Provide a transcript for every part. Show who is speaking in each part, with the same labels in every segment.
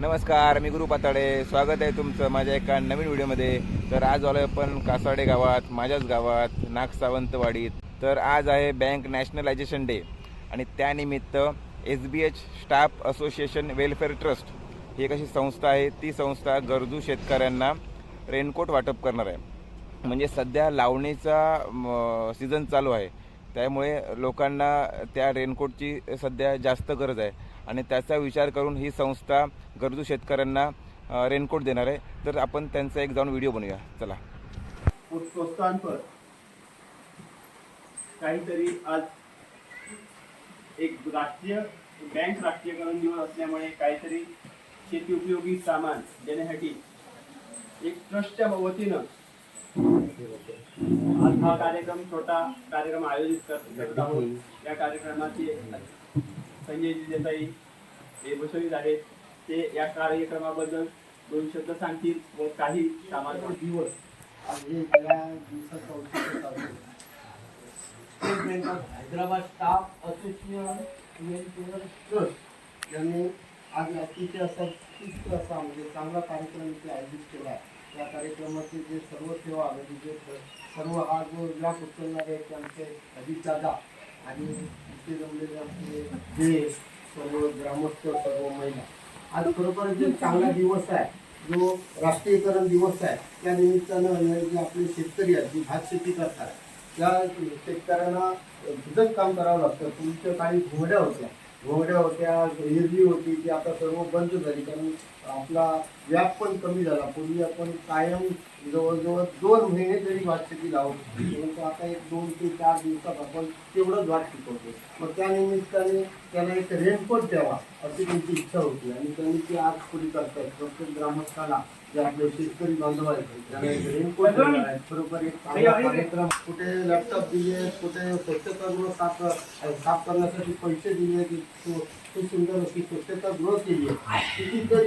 Speaker 1: नमस्कार मी गुरु पाताडे. स्वागत आहे तुमचं माझ्या एका नवीन व्हिडिओमध्ये. तर आज आलो आपण कासाडे गावात माझ्याच गावात नाग सावंतवाडीत. तर आज आहे बँक नॅशनलायझेशन डे. आणि त्यानिमित्त S B H staff association welfare trust ही एक अशी संस्था आहे. ती संस्था गरजू शेतकऱ्यांना रेनकोट वाटप करणार आहे. म्हणजे सध्या लावणीचा सीझन चालू आहे. त्यामुळे लोकांना त्या रेनकोटची सध्या जास्त गरज आहे. आणि त्याचा विचार करून ही संस्था गरजू शेतकऱ्यांना रेनकोट देणार आहे. तर आपण त्यांचा एक जाऊन व्हिडिओ बनवूया. चला.
Speaker 2: प्रोत्साहनपर काहीतरी आज एक राष्ट्रीय बँक राष्ट्रीयकरण दिवस असल्यामुळे काहीतरी शेती उपयोगी सामान देण्यासाठी एक ट्रस्टच्या वतीनं आज हा कार्यक्रम छोटा कार्यक्रम आयोजित करत आहोत. या कार्यक्रमाची संजय देसाई हे बसवीत आहेत. ते या कार्यक्रमाबद्दल दोन शब्द सांगतील व काही सामान्य
Speaker 3: दिवस आज हे या दिवसाचं State Bank of Hyderabad staff association trust यांनी आज अतिशय असा उत्कृष्ट असा म्हणजे चांगला कार्यक्रम इथे आयोजित केला. आहे या कार्यक्रमाचे जे सर्व सेवा म्हणजे जे सर्व हा जो लाभ उचलणारे त्यांचे अजित दादा आणि इथे जमलेले आपले जे सर्व ग्रामस्थ सर्व महिला आज खरोखर जे चांगला दिवस आहे जो राष्ट्रीयकरण दिवस आहे त्या निमित्तानं जे आपले शेतकरी आहेत जी भात शेती करतात त्या शेतकऱ्यांना भुजक काम करावं लागतं. तुमच्या काही घोड्या होत्या घोड्या होत्या हिरवी होती ती आता सर्व बंद झाली. कारण आपला व्याप पण कमी झाला. पूर्वी आपण कायम जवळजवळ दोन महिने तरी भात शेती लावत परंतु आता एक दोन ते चार दिवसात आपण तेवढंच भात पिकवतो मग त्या निमित्ताने त्याला एक रेनकोट द्यावा अशी त्यांची इच्छा होती. आणि त्यांनी ती आज पुरी करतात. प्रत्येक ग्रामस्थाला जे आपले शेतकरी बांधव आहेत त्यांना एक रेनकोट. बरोबर एक कार्यक्रम. कुठे लॅपटॉप दिले कुठे स्वच्छतागृह साफ साफ करण्यासाठी पैसे दिले की खूप सुंदर अशी स्वच्छतागृह केली आहे. कितीतरी जिथे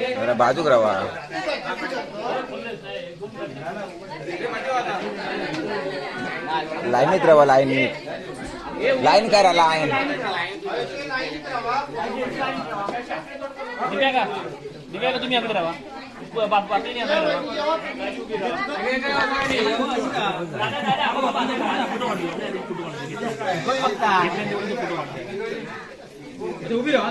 Speaker 1: जरा बाजूक राहा. लाईनीत राहा लाईनीत. लाईन करा लाईन.
Speaker 4: दिव्या का दिव्या का तुम्ही राहा. उभी राहा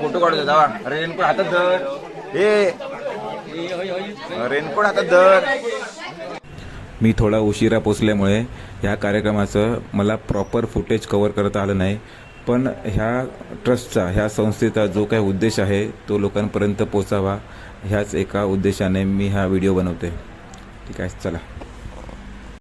Speaker 1: फोटो काढतो जावा. अरे रेनकोट हातात धर. ए. रेनकोट हातात धर. मी थोडा उशिरा पोचल्यामुळे ह्या कार्यक्रमाचं मला प्रॉपर फुटेज कवर करता आलं नाही. पण ह्या ट्रस्टचा ह्या संस्थेचा जो काही उद्देश आहे तो लोकांपर्यंत पोचावा ह्याच एका उद्देशाने मी हा व्हिडिओ बनवते ठीक आहे चला.